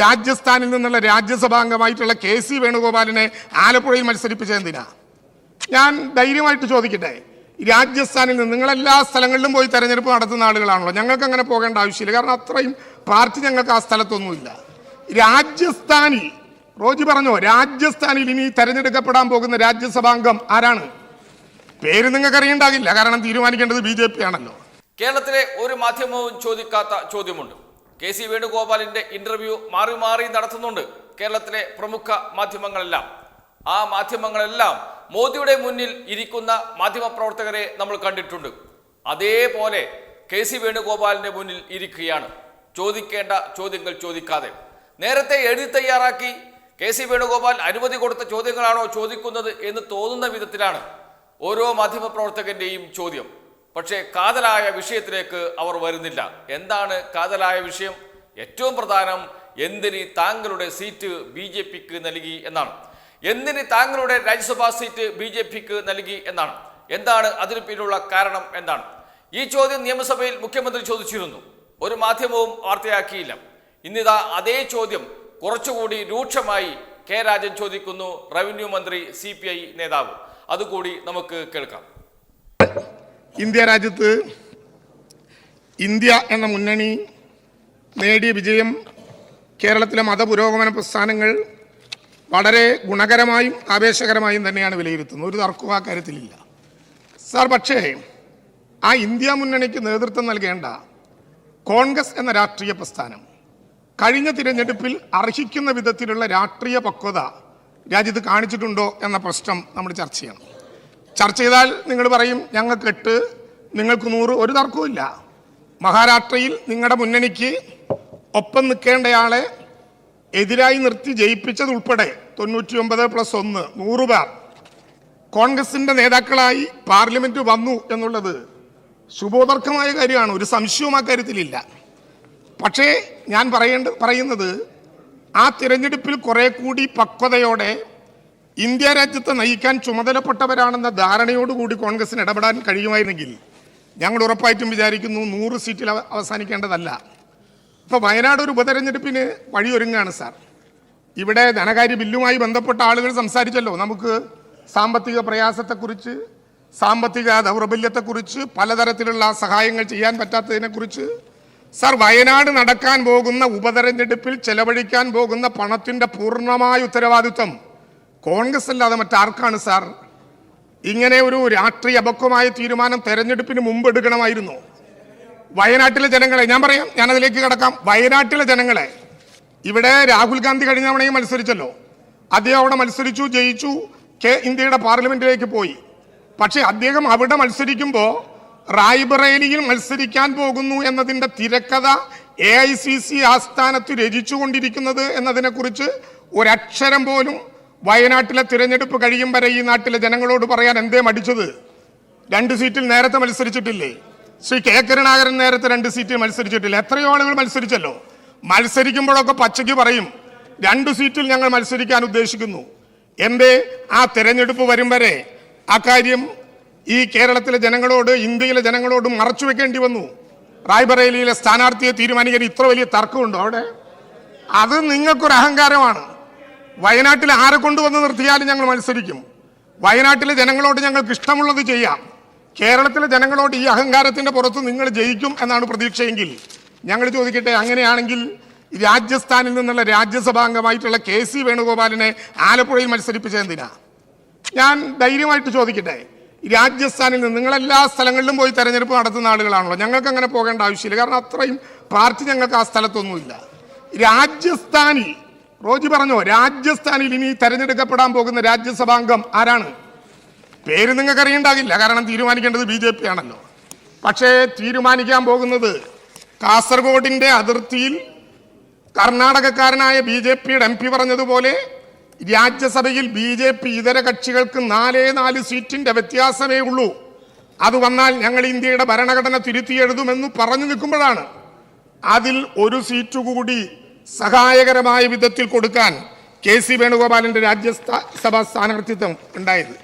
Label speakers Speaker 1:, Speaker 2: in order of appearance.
Speaker 1: രാജസ്ഥാനിൽ നിന്നുള്ള രാജ്യസഭാംഗമായിട്ടുള്ള K C വേണുഗോപാലിനെ ആലപ്പുഴയിൽ മത്സരിപ്പിച്ചത് എന്തിനാ? ഞാൻ ധൈര്യമായിട്ട് ചോദിക്കട്ടെ. രാജസ്ഥാനിൽ നിന്ന് നിങ്ങൾ എല്ലാ സ്ഥലങ്ങളിലും പോയി തെരഞ്ഞെടുപ്പ് നടത്തുന്ന ആളുകളാണല്ലോ. ഞങ്ങൾക്ക് അങ്ങനെ പോകേണ്ട ആവശ്യമില്ല. കാരണം അത്രയും പാർട്ടി ഞങ്ങൾക്ക് ആ സ്ഥലത്തൊന്നുമില്ല. രാജസ്ഥാനിൽ റോജി പറഞ്ഞോ? രാജസ്ഥാനിൽ ഇനി തെരഞ്ഞെടുക്കപ്പെടാൻ പോകുന്ന രാജ്യസഭാംഗം ആരാണ്? പേര് നിങ്ങൾക്ക് അറിയണ്ടാകില്ല. കാരണം തീരുമാനിക്കേണ്ടത് ബി ആണല്ലോ.
Speaker 2: കേരളത്തിലെ ഒരു മാധ്യമവും ചോദിക്കാത്ത ചോദ്യമുണ്ട്. കെ സി വേണുഗോപാലിന്റെ ഇന്റർവ്യൂ മാറി മാറി നടത്തുന്നുണ്ട് കേരളത്തിലെ പ്രമുഖ മാധ്യമങ്ങളെല്ലാം. ആ മാധ്യമങ്ങളെല്ലാം മോദിയുടെ മുന്നിൽ ഇരിക്കുന്ന മാധ്യമപ്രവർത്തകരെ നമ്മൾ കണ്ടിട്ടുണ്ട്. അതേപോലെ കെ സി വേണുഗോപാലിന്റെ മുന്നിൽ ഇരിക്കുകയാണ്. ചോദിക്കേണ്ട ചോദ്യങ്ങൾ ചോദിക്കാതെ. നേരത്തെ എഴുതി തയ്യാറാക്കി കെ സി വേണുഗോപാൽ അനുമതി കൊടുത്ത ചോദ്യങ്ങളാണോ ചോദിക്കുന്നത് എന്ന് തോന്നുന്ന വിധത്തിലാണ് ഓരോ മാധ്യമപ്രവർത്തകന്റെയും ചോദ്യം. പക്ഷേ കാതലായ വിഷയത്തിലേക്ക് അവർ വരുന്നില്ല. എന്താണ് കാതലായ വിഷയം? ഏറ്റവും പ്രധാനം എന്തിന് താങ്കളുടെ സീറ്റ് ബി ജെ പിക്ക് നൽകി എന്നാണ്. എന്തിന് താങ്കളുടെ രാജ്യസഭാ സീറ്റ് ബി ജെ പിക്ക് നൽകി എന്നാണ്. എന്താണ് അതിന് പിന്നിലുള്ള കാരണം എന്താണ്? ഈ ചോദ്യം നിയമസഭയിൽ മുഖ്യമന്ത്രി ചോദിച്ചിരുന്നു. ഒരു മാധ്യമവും വാർത്തയാക്കിയില്ല. ഇന്നിതാ അതേ ചോദ്യം കുറച്ചുകൂടി രൂക്ഷമായി കെ രാജൻ ചോദിക്കുന്നു റവന്യൂ മന്ത്രി സി നേതാവ്. അതുകൂടി നമുക്ക് കേൾക്കാം.
Speaker 1: ഇന്ത്യ രാജ്യത്ത് ഇന്ത്യ എന്ന മുന്നണി നേടിയ വിജയം കേരളത്തിലെ മതപുരോഗമന പ്രസ്ഥാനങ്ങൾ വളരെ ഗുണകരമായും ആവേശകരമായും തന്നെയാണ് വിലയിരുത്തുന്നത്. ഒരു തർക്കവും ആ കാര്യത്തിലില്ല. സാർ പക്ഷേ ആ ഇന്ത്യ മുന്നണിക്ക് നേതൃത്വം നൽകേണ്ട കോൺഗ്രസ് എന്ന രാഷ്ട്രീയ പ്രസ്ഥാനം കഴിഞ്ഞ തിരഞ്ഞെടുപ്പിൽ അർഹിക്കുന്ന വിധത്തിലുള്ള രാഷ്ട്രീയ പക്വത രാജ്യത്ത് കാണിച്ചിട്ടുണ്ടോ എന്ന പ്രശ്നം നമ്മൾ ചർച്ച ചെയ്യണം. ചർച്ച ചെയ്താൽ നിങ്ങൾ പറയും ഞങ്ങൾക്ക് എട്ട് നിങ്ങൾക്ക് നൂറ് ഒരു തർക്കവുമില്ല മഹാരാഷ്ട്രയിൽ നിങ്ങളുടെ മുന്നണിക്ക് ഒപ്പം നിൽക്കേണ്ടയാളെ എതിരായി നിർത്തി ജയിപ്പിച്ചത് ഉൾപ്പെടെ തൊണ്ണൂറ്റി ഒമ്പത് പ്ലസ് ഒന്ന് നൂറ് പേർ. കോൺഗ്രസിന്റെ നേതാക്കളായി പാർലമെന്റ് വന്നു എന്നുള്ളത് ശുഭോദർക്കമായ കാര്യമാണ് ഒരു സംശയവും ആ കാര്യത്തിലില്ല. പക്ഷേ ഞാൻ പറയേണ്ട പറയുന്നത് ആ തിരഞ്ഞെടുപ്പിൽ കുറെ കൂടി പക്വതയോടെ ഇന്ത്യ രാജ്യത്തെ നയിക്കാൻ ചുമതലപ്പെട്ടവരാണെന്ന ധാരണയോടുകൂടി കോൺഗ്രസിന് ഇടപെടാൻ കഴിയുമായിരുന്നെങ്കിൽ ഞങ്ങൾ ഉറപ്പായിട്ടും വിചാരിക്കുന്നു നൂറ് സീറ്റിൽ അവസാനിക്കേണ്ടതല്ല. ഇപ്പോൾ വയനാട് ഒരു ഉപതെരഞ്ഞെടുപ്പിന് വഴിയൊരുങ്ങുകയാണ് സാർ. ഇവിടെ ധനകാര്യ ബില്ലുമായി ബന്ധപ്പെട്ട ആളുകൾ സംസാരിച്ചല്ലോ. നമുക്ക് സാമ്പത്തിക പ്രയാസത്തെക്കുറിച്ച് സാമ്പത്തിക ദൗർബല്യത്തെക്കുറിച്ച് പലതരത്തിലുള്ള സഹായങ്ങൾ ചെയ്യാൻ പറ്റാത്തതിനെക്കുറിച്ച് സാർ വയനാട് നടക്കാൻ പോകുന്ന ഉപതെരഞ്ഞെടുപ്പിൽ ചെലവഴിക്കാൻ പോകുന്ന പണത്തിന്റെ പൂർണമായ ഉത്തരവാദിത്വം കോൺഗ്രസ് അല്ലാതെ മറ്റാർക്കാണ് സാർ? ഇങ്ങനെ ഒരു രാഷ്ട്രീയ അപക്വമായ തീരുമാനം തെരഞ്ഞെടുപ്പിന് മുമ്പ് എടുക്കണമായിരുന്നു. വയനാട്ടിലെ ജനങ്ങളെ ഞാൻ പറയാം ഞാൻ അതിലേക്ക് കിടക്കാം. വയനാട്ടിലെ ജനങ്ങളെ ഇവിടെ രാഹുൽ ഗാന്ധി കഴിഞ്ഞ തവണയും മത്സരിച്ചല്ലോ. അദ്ദേഹം അവിടെ മത്സരിച്ചു ജയിച്ചു കെ ഇന്ത്യയുടെ പാർലമെന്റിലേക്ക് പോയി. പക്ഷേ അദ്ദേഹം അവിടെ മത്സരിക്കുമ്പോൾ റായ്ബറേലിയിൽ മത്സരിക്കാൻ പോകുന്നു എന്നതിന്റെ തിരക്കഥ എ ഐ സി സി ആസ്ഥാനത്ത് രചിച്ചുകൊണ്ടിരിക്കുന്നത് എന്നതിനെക്കുറിച്ച് ഒരക്ഷരം പോലും വയനാട്ടിലെ തിരഞ്ഞെടുപ്പ് കഴിയും വരെ ഈ നാട്ടിലെ ജനങ്ങളോട് പറയാൻ എന്തേ മടിച്ചത്? രണ്ട് സീറ്റിൽ നേരത്തെ മത്സരിച്ചിട്ടില്ലേ? ശ്രീ കെ കരുണാകരൻ നേരത്തെ രണ്ട് സീറ്റിൽ മത്സരിച്ചിട്ടില്ല? എത്രയോ ആളുകൾ മത്സരിച്ചല്ലോ. മത്സരിക്കുമ്പോഴൊക്കെ പച്ചയ്ക്ക് പറയും രണ്ട് സീറ്റിൽ ഞങ്ങൾ മത്സരിക്കാൻ ഉദ്ദേശിക്കുന്നു. എന്തേ? ആ തിരഞ്ഞെടുപ്പ് വരും വരെ അക്കാര്യം ഈ കേരളത്തിലെ ജനങ്ങളോട് ഇന്ത്യയിലെ ജനങ്ങളോട് മറച്ചു വെക്കേണ്ടി വന്നു. റായ്ബറേലിയിലെ സ്ഥാനാർത്ഥിയെ തീരുമാനിക്കാൻ ഇത്ര വലിയ തർക്കമുണ്ടോ അവിടെ? അത് നിങ്ങൾക്കൊരു അഹങ്കാരമാണ് വയനാട്ടിൽ ആരെ കൊണ്ടുവന്ന് നിർത്തിയാലും ഞങ്ങൾ മത്സരിക്കും. വയനാട്ടിലെ ജനങ്ങളോട് ഞങ്ങൾക്ക് ഇഷ്ടമുള്ളത് ചെയ്യാം. കേരളത്തിലെ ജനങ്ങളോട് ഈ അഹങ്കാരത്തിന്റെ പുറത്ത് നിങ്ങൾ ജയിക്കും എന്നാണ് പ്രതീക്ഷയെങ്കിൽ ഞങ്ങൾ ചോദിക്കട്ടെ അങ്ങനെയാണെങ്കിൽ രാജസ്ഥാനിൽ നിന്നുള്ള രാജ്യസഭാംഗമായിട്ടുള്ള കെ സി വേണുഗോപാലിനെ ആലപ്പുഴയിൽ മത്സരിപ്പിച്ചത് എന്തിനാ? ഞാൻ ധൈര്യമായിട്ട് ചോദിക്കട്ടെ രാജസ്ഥാനിൽ നിന്ന് നിങ്ങളെല്ലാ സ്ഥലങ്ങളിലും പോയി തെരഞ്ഞെടുപ്പ് നടത്തുന്ന ആളുകളാണല്ലോ ഞങ്ങൾക്ക് അങ്ങനെ പോകേണ്ട ആവശ്യമില്ല. കാരണം അത്രയും പാർട്ടി ഞങ്ങൾക്ക് ആ സ്ഥലത്തൊന്നുമില്ല. രാജസ്ഥാനിൽ റോജി പറഞ്ഞോ രാജസ്ഥാനിൽ ഇനി തെരഞ്ഞെടുക്കപ്പെടാൻ പോകുന്ന രാജ്യസഭാംഗം ആരാണ്? പേര് നിങ്ങൾക്ക് അറിയണ്ടാകില്ല കാരണം തീരുമാനിക്കേണ്ടത് ബി ജെ പി ആണല്ലോ. പക്ഷേ തീരുമാനിക്കാൻ പോകുന്നത് കാസർഗോഡിന്റെ അതിർത്തിയിൽ കർണാടകക്കാരനായ ബി ജെ പിയുടെ എം പി പറഞ്ഞതുപോലെ രാജ്യസഭയിൽ ബി ജെ പി ഇതര കക്ഷികൾക്ക് നാലേ നാല് സീറ്റിന്റെ വ്യത്യാസമേ ഉള്ളൂ. അത് വന്നാൽ ഞങ്ങൾ ഇന്ത്യയുടെ ഭരണഘടന തിരുത്തി എഴുതുമെന്ന് പറഞ്ഞു നിൽക്കുമ്പോഴാണ് അതിൽ ഒരു സീറ്റ് കൂടി സഹായകരമായ വിധത്തിൽ കൊടുക്കാൻ കെ സി വേണുഗോപാലിന്റെ രാജ്യസഭാ സ്ഥാനാർത്ഥിത്വം ഉണ്ടായത്